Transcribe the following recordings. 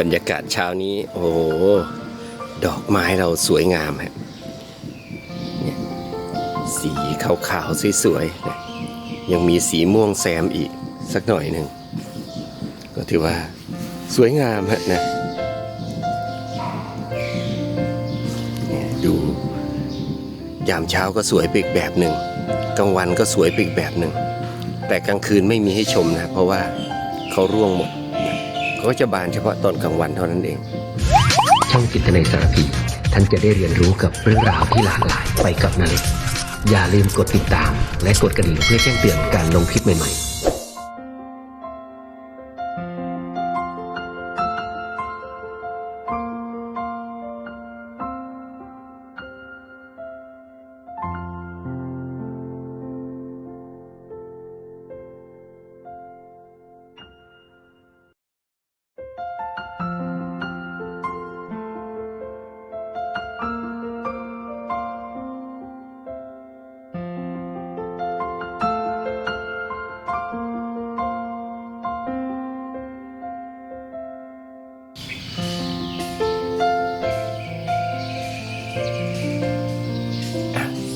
บรรยากาศเช้านี้ โอ้ดอกไม้เราสวยงามฮะสีขาวๆสวยๆยังมีสีม่วงแซมอีกสักหน่อยหนึ่ง ก็ถือว่าสวยงามฮะนะดูยามเช้าก็สวยไปอีกแบบหนึ่งกลางวันก็สวยไปอีกแบบหนึ่งแต่กลางคืนไม่มีให้ชมนะ เพราะว่าเขาร่วงหมด เขาก็จะบานเฉพาะตอนกลางวันเท่านั้นเอง ช่องจิตในสารพีท่านจะได้เรียนรู้กับเรื่องราวที่หลากหลายไปกับนาเล็กอย่าลืมกดติดตาม และกดกระดิ่งเพื่อแจ้งเตือนการลงคลิปใหม่ๆ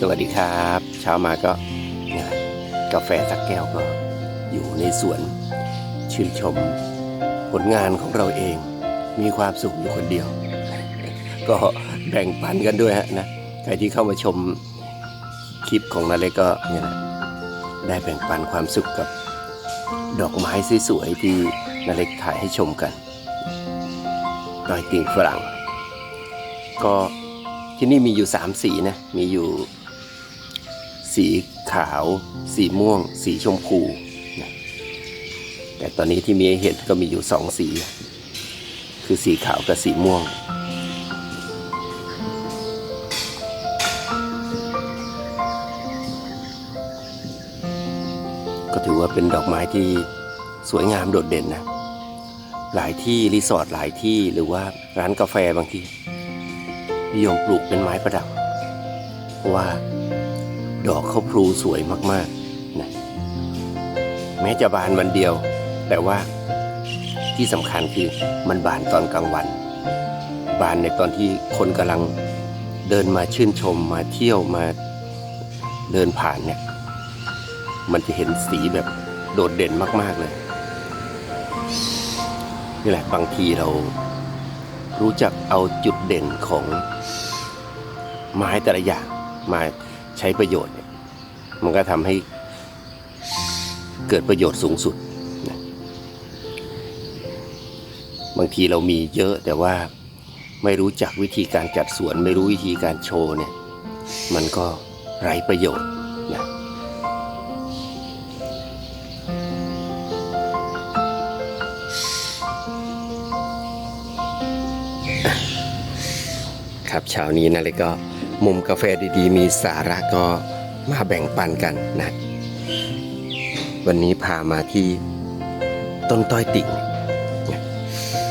วัสดีครับ เช้ามาก็กาแฟสักแก้วก็อยู่ในสวน ชื่นชม ผลงานของเราเองมีความสุขอยู่คนเดียว ก็แบ่งปันกันด้วยฮะนะใครที่เข้ามาชมคลิปของนาเล็กก็เนี่ยนะได้แบ่งปันความสุขกับดอกไม้สวยๆที่นาเล็กถ่ายให้ชมกันดอยติ่งฝรั่ง ก็ที่นี่มีอยู่สามสีนะ มีอยู่ สีขาว สีม่วง สีชมพูนะแต่ตอนนี้ที่มีเห็นก็มีอยู่สองสี คือสีขาวกับสีม่วง ก็ถือว่าเป็นดอกไม้ที่สวยงามโดดเด่นนะ หลายที่รีสอร์ทหลายที่หรือว่าร้านกาแฟบางที่นิยมปลูกเป็นไม้ประดับ เพราะว่า ดอกเขาพลูสวยมากๆนะแม้จะบานวันเดียว แต่ว่าที่สำคัญคือมันบานตอนกลางวัน บานในตอนที่คนกำลังเดินมาชื่นชมมาเที่ยวมาเดินผ่านเนี่ย มันจะเห็นสีแบบโดดเด่นมาก ๆเลยนี่แหละบางทีเรารู้จักเอาจุดเด่นของไม้แต่ละอย่างมา ใช้ประโยชน์เนี่ยมันก็ทำให้เกิดประโยชน์สูงสุดนะบางทีเรามีเยอะแต่ว่าไม่รู้จักวิธีการจัดสวน ไม่รู้วิธีการโชว์เนี่ยมันก็ไร้ประโยชน์นะครับเช้านี้นะเลยก็ มุมกาแฟดีๆ มีสาระก็มาแบ่งปันกันนะ วันนี้พามาที่ต้นต้อยติ่ง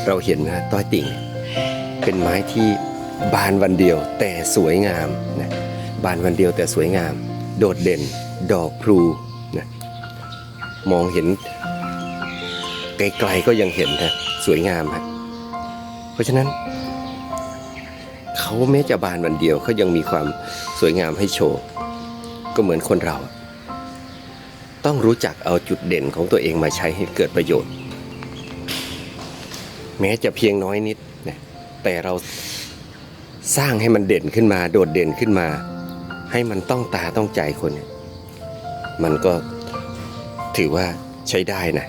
เราเห็นนะต้อยติ่ง เป็นไม้ที่บานวันเดียวแต่สวยงามนะบานวันเดียวแต่สวยงาม โดดเด่นดอกพลูนะมองเห็นไกลๆก็ยังเห็นนะสวยงามฮะเพราะฉะนั้น เขาแม้จะบานวันเดียวเขายังมีความสวยงามให้โชว์ ก็เหมือนคนเรา ต้องรู้จักเอาจุดเด่นของตัวเองมาใช้ให้เกิดประโยชน์ แม้จะเพียงน้อยนิดนะแต่เราสร้างให้มันเด่นขึ้นมา โดดเด่นขึ้นมา ให้มันต้องตาต้องใจคนเนี่ยมันก็ถือว่าใช้ได้นะ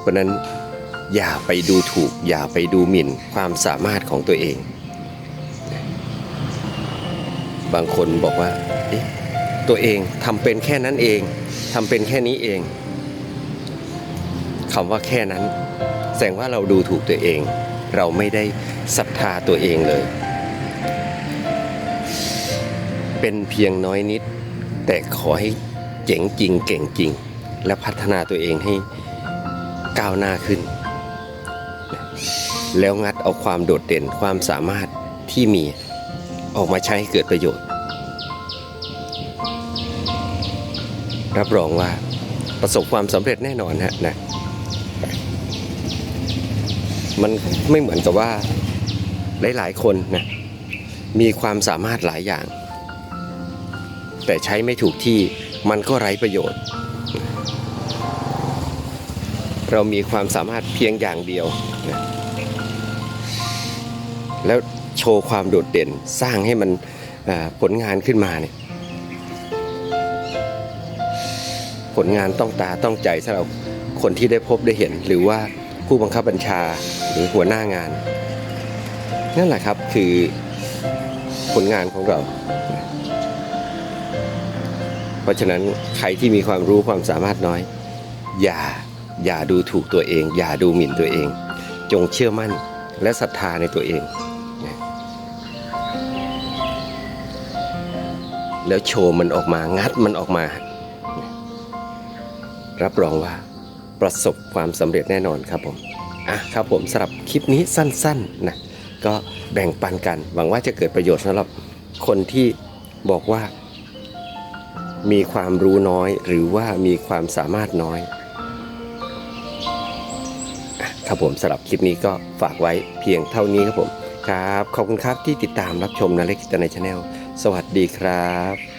เพราะนั้น อย่าไปดูถูก อย่าไปดูหมิ่นความสามารถของตัวเอง บางคนบอกว่าตัวเองทำเป็นแค่นั้นเองทำเป็นแค่นี้เองคำว่าแค่นั้น แสดงว่าเราดูถูกตัวเอง เราไม่ได้ศรัทธาตัวเองเลย เป็นเพียงน้อยนิด แต่ขอให้เจ๋งจริงเก่งจริง และพัฒนาตัวเองให้ก้าวหน้าขึ้น แล้วงัดเอาความโดดเด่นความสามารถที่มีออกมาใช้ให้เกิดประโยชน์ รับรองว่าประสบความสำเร็จแน่นอนฮะนะมันไม่เหมือนกับว่าหลายๆคนนะมีความสามารถหลายอย่าง แต่ใช้ไม่ถูกที่มันก็ไร้ประโยชน์ เรามีความสามารถเพียงอย่างเดียวนะ แล้วโชว์ความโดดเด่นสร้างให้มันผลงานขึ้นมาเนี่ยผลงานต้องตาต้องใจสำหรับคนที่ได้พบได้เห็น หรือว่าผู้บังคับบัญชาหรือหัวหน้างาน นั่นแหละครับคือผลงานของเรา เพราะฉะนั้นใครที่มีความรู้ความสามารถน้อย อย่าอย่าดูถูกตัวเอง อย่าดูหมิ่นตัวเอง จงเชื่อมั่นและศรัทธาในตัวเอง แล้วโชว์มันออกมางัดมันออกมา รับรองว่าประสบความสำเร็จแน่นอนครับผมอะครับผมสำหรับคลิปนี้สั้นๆนะก็แบ่งปันกัน หวังว่าจะเกิดประโยชน์สำหรับคนที่บอกว่า มีความรู้น้อยหรือว่ามีความสามารถน้อยอครับผมสำหรับคลิปนี้ก็ฝากไว้เพียงเท่านี้ครับผมครับ ขอบคุณครับที่ติดตามรับชมนาเล็กกิตในชาแนล สวัสดีครับ